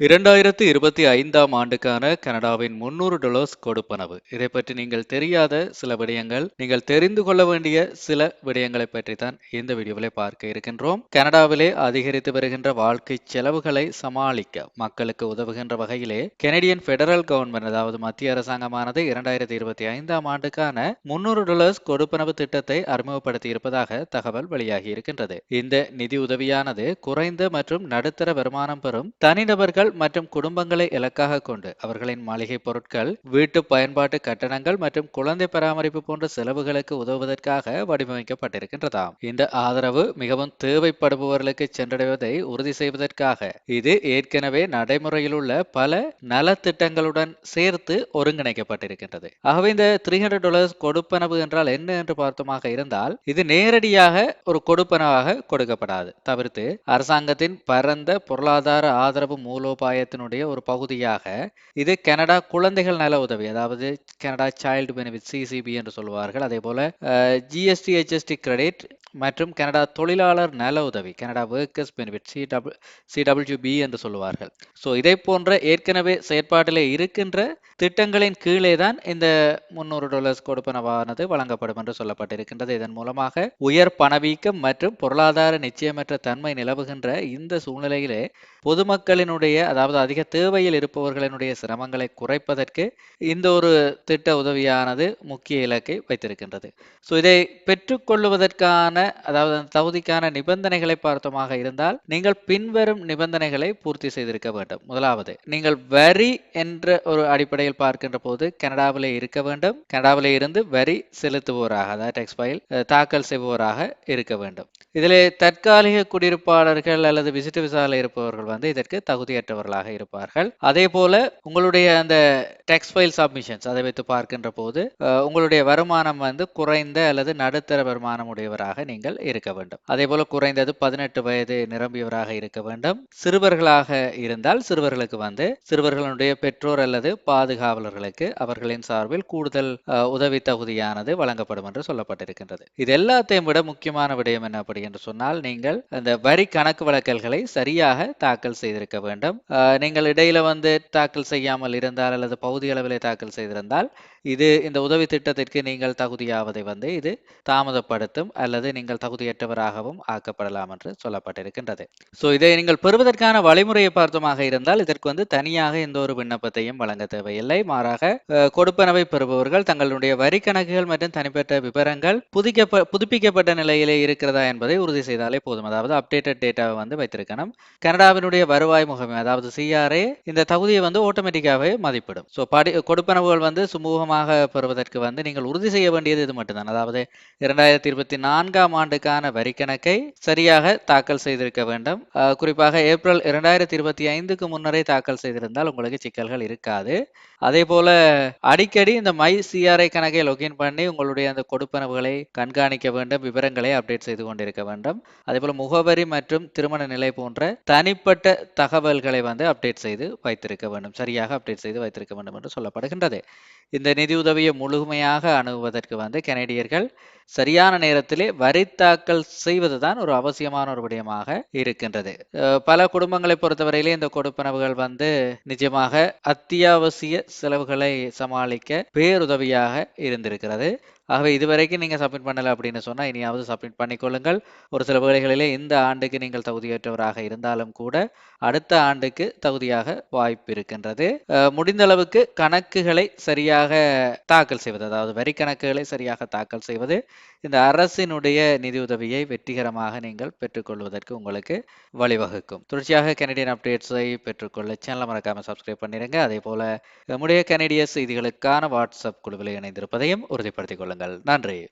இரண்டாயிரத்து இருபத்தி ஐந்தாம் ஆண்டுக்கான கனடாவின் முன்னூறு டொலர்ஸ் கொடுப்பனவு. இதை பற்றி நீங்கள் தெரியாத சில விடயங்கள் நீங்கள் தெரிந்து கொள்ள வேண்டிய சில விடயங்களை பற்றி தான் இந்த வீடியோவில் பார்க்க இருக்கின்றோம். கனடாவிலே அதிகரித்து வருகின்ற வாழ்க்கை செலவுகளை சமாளிக்க மக்களுக்கு உதவுகின்ற வகையிலே கெனடியன் பெடரல் கவர்மெண்ட் அதாவது மத்திய அரசாங்கமானது இரண்டாயிரத்தி இருபத்தி ஐந்தாம் ஆண்டுக்கான முன்னூறு டொலர்ஸ் கொடுப்பனவு திட்டத்தை அறிமுகப்படுத்தி இருப்பதாக தகவல் வெளியாகி இருக்கின்றது. இந்த நிதி உதவியானது குறைந்த மற்றும் நடுத்தர வருமானம் பெறும் தனிநபர்கள் மற்றும் குடும்பங்களை இலக்காக கொண்டு அவர்களின் மாளிகை பொருட்கள் வீட்டு பயன்பாட்டு கட்டணங்கள் மற்றும் குழந்தை பராமரிப்பு போன்ற செலவுகளுக்கு உதவுவதற்காக வடிவமைக்கப்பட்டிருக்கின்றதாம். இந்த ஆதரவு மிகவும் தேவைப்படுபவர்களுக்கு சென்றடைவதை உறுதி செய்வதற்காக இது ஏற்கனவே நடைமுறையில் உள்ள பல நலத்திட்டங்களுடன் சேர்த்து ஒருங்கிணைக்கப்பட்டிருக்கின்றது. ஆகவே இந்த த்ரீ ஹண்ட்ரட் டாலர்ஸ் கொடுப்பனவு என்றால் என்ன என்று பார்த்தமாக இருந்தால் இது நேரடியாக ஒரு கொடுப்பனவாக கொடுக்கப்படாது. தவிர்த்து அரசாங்கத்தின் பரந்த பொருளாதார ஆதரவு மூலோபாயத்தினுடைய ஒரு பகுதியாக இது கனடா குழந்தைகள் நல உதவி அதாவது கனடா சைல்டு பெனிஃபிட் சிசிபி என்று சொல்வார்கள். அதே போல ஜிஎஸ்டி ஹெச்எஸ்டி கிரெடிட் மற்றும் கனடா தொழிலாளர் நல உதவி Canada workers benefit C double CWB என்று சொல்லுவார்கள். ஸோ இதை போன்ற ஏற்கனவே செயற்பாட்டிலே இருக்கின்ற திட்டங்களின் கீழே தான் இந்த முன்னூறு டாலர்ஸ் கொடுப்பனவானது வழங்கப்படும் என்று சொல்லப்பட்டிருக்கின்றது. இதன் மூலமாக உயர் பணவீக்கம் மற்றும் பொருளாதார நிச்சயமற்ற தன்மை நிலவுகின்ற இந்த சூழ்நிலையிலே பொதுமக்களினுடைய அதாவது அதிக தேவையில் இருப்பவர்களினுடைய சிரமங்களை குறைப்பதற்கு இந்த ஒரு திட்ட உதவியானது முக்கிய இலக்கை வைத்திருக்கின்றது. ஸோ இதை பெற்றுக்கொள்வதற்கான அதாவது அந்த தகுதிக்கான நிபந்தனைகளை பார்த்தோமாக இருந்தால் நீங்கள் பின்வரும் நிபந்தனைகளை பூர்த்தி செய்திருக்க வேண்டும். முதலாவது நீங்கள் வரி என்ற ஒரு அடிப்படையில் பார்க்கின்ற போது கனடாவிலே இருக்க வேண்டும். கனடாவிலே இருந்து வரி செலுத்துவோராக அதாவது டெக்ஸ் ஃபைல் தாக்கல் செய்பவராக இருக்க வேண்டும். இதில் தற்காலிக குடியிருப்பாளர்கள் அல்லது விசிட்டு விசாவில் இருப்பவர்கள் வந்து இதற்கு தகுதியற்றவர்களாக இருப்பார்கள். அதே போல உங்களுடைய அந்த டெக்ஸ் ஃபைல் சப்மிஷன்ஸ் அதை வைத்து பார்க்கின்ற போது உங்களுடைய வருமானம் வந்து குறைந்த அல்லது நடுத்தர வருமானம் உடையவராக நீங்கள் இருக்க வேண்டும். அதே போல குறைந்தது பதினெட்டு வயது நிரம்பியவராக இருக்க வேண்டும். சிறுவர்களாக இருந்தால் சிறுவர்களுக்கு வந்து சிறுவர்களுடைய பெற்றோர் அல்லது பாதுகாவலர்களுக்கு அவர்களின் சார்பில் கூடுதல் உதவி தகுதியானது வழங்கப்படும் என்று சொல்லப்பட்டிருக்கின்றது. இது எல்லாத்தையும் விட முக்கியமான விடயம் என்ன அப்படி என்று சொன்னால் நீங்கள் அந்த வரி கணக்கு வழக்கல்களை சரியாக தாக்கல் செய்திருக்க வேண்டும். நீங்கள் இடையில வந்து தாக்கல் செய்யாமல் இருந்தால் அல்லது பகுதி அளவிலே தாக்கல் செய்திருந்தால் இது இந்த உதவி திட்டத்திற்கு நீங்கள் தகுதியாவதை வந்து இது தாமதப்படுத்தும் அல்லது நீங்கள் தகுதியற்றவராகவும் ஆக்கப்படலாம் என்று சொல்லப்பட்டிருக்கின்றது. ஸோ இதை நீங்கள் பெறுவதற்கான வழிமுறையை பார்த்தமாக இருந்தால் இதற்கு வந்து தனியாக எந்த ஒரு விண்ணப்பத்தையும் வழங்க தேவையில்லை. மாறாக கொடுப்பனவை பெறுபவர்கள் தங்களுடைய வரி கணக்குகள் மற்றும் தனிப்பட்ட விவரங்கள் புதுக்கப்ப புதுப்பிக்கப்பட்ட நிலையிலே இருக்கிறதா என்பதை உறுதி செய்தாலே போதும். அதாவது அப்டேட்டட் டேட்டாவை வந்து வைத்திருக்கணும். கனடாவினுடைய வருவாய் முகமை அதாவது சிஆர்ஏ இந்த தகுதியை வந்து ஆட்டோமேட்டிக்காகவே மதிப்பிடும். ஸோ படி கொடுப்பனவுகள் வந்து சுமூகம் சுமூகமாக பெறுவதற்கு வந்து நீங்கள் உறுதி செய்ய வேண்டியது இது மட்டும்தான். அதாவது இரண்டாயிரத்தி இருபத்தி நான்காம் ஆண்டுக்கான வரி கணக்கை சரியாக தாக்கல் செய்திருக்க வேண்டும். குறிப்பாக ஏப்ரல் இரண்டாயிரத்தி இருபத்தி ஐந்துக்கு முன்னரே தாக்கல் செய்திருந்தால் உங்களுக்கு சிக்கல்கள் இருக்காது. அதே போல அடிக்கடி இந்த மை சிஆர்ஐ கணக்கை லொகின் பண்ணி உங்களுடைய அந்த கொடுப்பனவுகளை கண்காணிக்க வேண்டும் விவரங்களை அப்டேட் செய்து கொண்டிருக்க வேண்டும். அதே போல முகவரி மற்றும் திருமண நிலை போன்ற தனிப்பட்ட தகவல்களை வந்து அப்டேட் செய்து வைத்திருக்க வேண்டும். சரியாக அப்டேட் செய்து வைத்திருக்க வேண்டும் என்று சொல்லப்படுகின்றது. இந்த நிதியுதவியை முழுமையாக அணுகுவதற்கு வந்து கனேடியர்கள் சரியான நேரத்திலே வரி தாக்கல் செய்வதுதான் ஒரு அவசியமான ஒரு விடயமாக இருக்கின்றது. பல குடும்பங்களை பொறுத்தவரையிலே இந்த கொடுப்பனவுகள் வந்து நிஜமாக அத்தியாவசிய செலவுகளை சமாளிக்க பேருதவியாக இருந்திருக்கிறது. ஆகவே இதுவரைக்கும் நீங்கள் சப்மிட் பண்ணலை அப்படின்னு சொன்னால் இனியாவது சப்மிட் பண்ணிக்கொள்ளுங்கள் ஒரு சில வேலைகளிலே இந்த ஆண்டுக்கு நீங்கள் தகுதியற்றவராக இருந்தாலும் கூட அடுத்த ஆண்டுக்கு தகுதியாக வாய்ப்பு இருக்கின்றது. முடிந்த அளவுக்கு கணக்குகளை சரியாக தாக்கல் செய்வது அதாவது வரி கணக்குகளை சரியாக தாக்கல் செய்வது இந்த அரசினுடைய நிதியுதவியை வெற்றிகரமாக நீங்கள் பெற்றுக்கொள்வதற்கு உங்களுக்கு வழிவகுக்கும். தொடர்ச்சியாக கனடியன் அப்டேட்ஸை பெற்றுக்கொள்ள சேனலை மறக்காமல் சப்ஸ்கிரைப் பண்ணிடுங்க அதே போல நம்முடைய கனடிய செய்திகளுக்கான வாட்ஸ்அப் குழுவில் இணைந்திருப்பதையும் உறுதிப்படுத்திக் கொள்ளுங்கள் நன்றி.